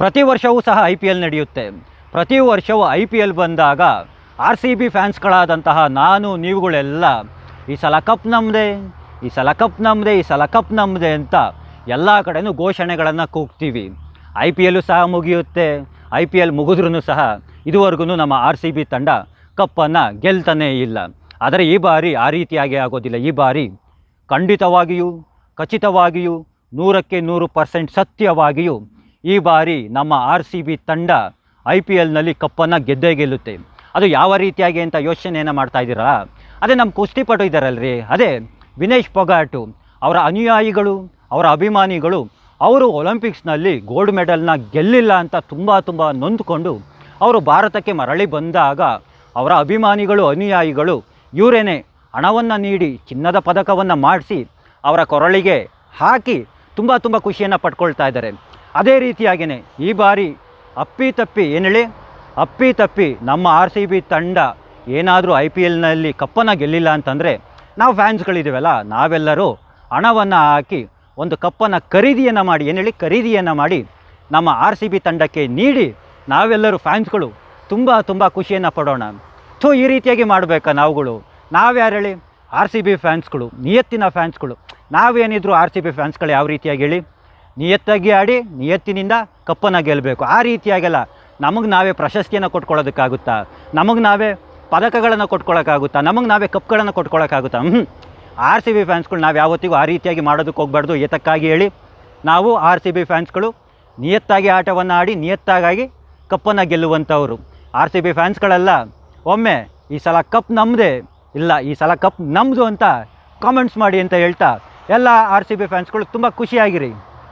ಪ್ರತಿ ವರ್ಷವೂ ಸಹ ಐ ಪಿ ಎಲ್ ನಡೆಯುತ್ತೆ. ಪ್ರತಿ ವರ್ಷವೂ ಐ ಪಿ ಎಲ್ ಬಂದಾಗ ಆರ್ ಸಿ ಬಿ ಫ್ಯಾನ್ಸ್ಗಳಾದಂತಹ ನಾನು, ನೀವುಗಳೆಲ್ಲ, ಈ ಸಲ ಕಪ್ ನಮ್ಮದೇ ಈ ಸಲ ಕಪ್ ನಮ್ಮದೇ ಈ ಸಲ ಕಪ್ ನಮ್ಮದೇ ಅಂತ ಎಲ್ಲ ಕಡೆಯೂ ಘೋಷಣೆಗಳನ್ನು ಕೂಗ್ತೀವಿ. ಐ ಪಿ ಎಲ್ಲು ಸಹ ಮುಗಿಯುತ್ತೆ. ಐ ಪಿ ಎಲ್ ಮುಗಿದ್ರೂ ಸಹ ಇದುವರೆಗೂ ನಮ್ಮ ಆರ್ ಸಿ ಬಿ ತಂಡ ಕಪ್ಪನ್ನು ಗೆಲ್ತಾನೇ ಇಲ್ಲ. ಆದರೆ ಈ ಬಾರಿ ಆ ರೀತಿಯಾಗಿ ಆಗೋದಿಲ್ಲ. ಈ ಬಾರಿ ಖಂಡಿತವಾಗಿಯೂ, ಖಚಿತವಾಗಿಯೂ ನೂರಕ್ಕೆ ನೂರು ಪರ್ಸೆಂಟ್ ಸತ್ಯವಾಗಿಯೂ ಈ ಬಾರಿ ನಮ್ಮ ಆರ್ ಸಿ ಬಿ ತಂಡ ಐ ಪಿ ಎಲ್ನಲ್ಲಿ ಕಪ್ಪನ್ನು ಗೆದ್ದೇ ಗೆಲ್ಲುತ್ತೆ. ಅದು ಯಾವ ರೀತಿಯಾಗಿ ಅಂತ ಯೋಚನೆಯನ್ನು ಮಾಡ್ತಾ ಇದ್ದೀರಾ? ಅದೇ ನಮ್ಮ ಕುಸ್ತಿಪಟು ಇದ್ದಾರಲ್ರಿ. ಅದೇ ವಿನೇಶ್ ಪೊಗಾಟು, ಅವರ ಅನುಯಾಯಿಗಳು, ಅವರ ಅಭಿಮಾನಿಗಳು, ಅವರು ಒಲಿಂಪಿಕ್ಸ್ನಲ್ಲಿ ಗೋಲ್ಡ್ ಮೆಡಲ್ನ ಗೆಲ್ಲಿಲ್ಲ ಅಂತ ತುಂಬ ತುಂಬ ನೊಂದ್ಕೊಂಡು ಅವರು ಭಾರತಕ್ಕೆ ಮರಳಿ ಬಂದಾಗ ಅವರ ಅಭಿಮಾನಿಗಳು, ಅನುಯಾಯಿಗಳು ಇವರೇನೆ ಹಣವನ್ನು ನೀಡಿ ಚಿನ್ನದ ಪದಕವನ್ನು ಮಾಡಿಸಿ ಅವರ ಕೊರಳಿಗೆ ಹಾಕಿ ತುಂಬ ತುಂಬ ಖುಷಿಯನ್ನು ಪಡ್ಕೊಳ್ತಾ ಇದ್ದಾರೆ. ಅದೇ ರೀತಿಯಾಗಿಯೇ ಈ ಬಾರಿ ಅಪ್ಪಿ ತಪ್ಪಿ ಏನು ಹೇಳಿ ಅಪ್ಪಿ ತಪ್ಪಿ ನಮ್ಮ ಆರ್ ಸಿ ಬಿ ತಂಡ ಏನಾದರೂ ಐ ಪಿ ಎಲ್ನಲ್ಲಿ ಕಪ್ಪನ್ನು ಗೆಲ್ಲಿಲ್ಲ ಅಂತಂದರೆ ನಾವು ಫ್ಯಾನ್ಸ್ಗಳಿದ್ದೀವಲ್ಲ, ನಾವೆಲ್ಲರೂ ಹಣವನ್ನು ಹಾಕಿ ಒಂದು ಕಪ್ಪನ್ನು ಖರೀದಿಯನ್ನು ಮಾಡಿ ಏನು ಹೇಳಿ ಖರೀದಿಯನ್ನು ಮಾಡಿ ನಮ್ಮ ಆರ್ ಸಿ ಬಿ ತಂಡಕ್ಕೆ ನೀಡಿ ನಾವೆಲ್ಲರೂ ಫ್ಯಾನ್ಸ್ಗಳು ತುಂಬ ತುಂಬ ಖುಷಿಯನ್ನು ಪಡೋಣ. ಸೊ ಈ ರೀತಿಯಾಗಿ ಮಾಡಬೇಕಾ ನಾವುಗಳು. ನಾವ್ಯಾರು ಹೇಳಿ ಆರ್ ಸಿ ಬಿ ಫ್ಯಾನ್ಸ್ಗಳು, ನಿಯತ್ತಿನ ಫ್ಯಾನ್ಸ್ಗಳು. ನಾವೇನಿದ್ರು ಆರ್ ಸಿ ಬಿ ಫ್ಯಾನ್ಸ್ಗಳು ಯಾವ ರೀತಿಯಾಗಿ ಹೇಳಿ? ನಿಯತ್ತಾಗಿ ಆಡಿ ನಿಯತ್ತಿನಿಂದ ಕಪ್ಪನ್ನು ಗೆಲ್ಲಬೇಕು. ಆ ರೀತಿಯಾಗೆಲ್ಲ ನಮಗೆ ನಾವೇ ಪ್ರಶಸ್ತಿಯನ್ನು ಕೊಟ್ಕೊಳ್ಳೋದಕ್ಕಾಗುತ್ತಾ? ನಮಗೆ ನಾವೇ ಪದಕಗಳನ್ನು ಕೊಟ್ಕೊಳ್ಳೋಕ್ಕಾಗುತ್ತಾ? ನಮಗೆ ನಾವೇ ಕಪ್ಗಳನ್ನು ಕೊಟ್ಕೊಳ್ಳೋಕ್ಕಾಗುತ್ತಾ? ಹ್ಞೂ ಆರ್ ಸಿ ಬಿ ಫ್ಯಾನ್ಸ್ಗಳು ನಾವು ಯಾವತ್ತಿಗೂ ಆ ರೀತಿಯಾಗಿ ಮಾಡೋದಕ್ಕೆ ಹೋಗ್ಬಾರ್ದು. ಏತಕ್ಕಾಗಿ ಹೇಳಿ, ನಾವು ಆರ್ ಸಿ ಬಿ ಫ್ಯಾನ್ಸ್ಗಳು ನಿಯತ್ತಾಗಿ ಆಟವನ್ನು ಆಡಿ ನಿಯತ್ತಾಗಿ ಕಪ್ಪನ್ನು ಗೆಲ್ಲುವಂಥವ್ರು. ಆರ್ ಸಿ ಬಿ ಫ್ಯಾನ್ಸ್ಗಳೆಲ್ಲ ಒಮ್ಮೆ ಈ ಸಲ ಕಪ್ ನಮ್ಮದೇ ಇಲ್ಲ, ಈ ಸಲ ಕಪ್ ನಮ್ಮದು ಅಂತ ಕಾಮೆಂಟ್ಸ್ ಮಾಡಿ ಅಂತ ಹೇಳ್ತಾ, ಎಲ್ಲ ಆರ್ ಸಿ ಬಿ ಫ್ಯಾನ್ಸ್ಗಳು ತುಂಬ ಖುಷಿಯಾಗಿರಿ.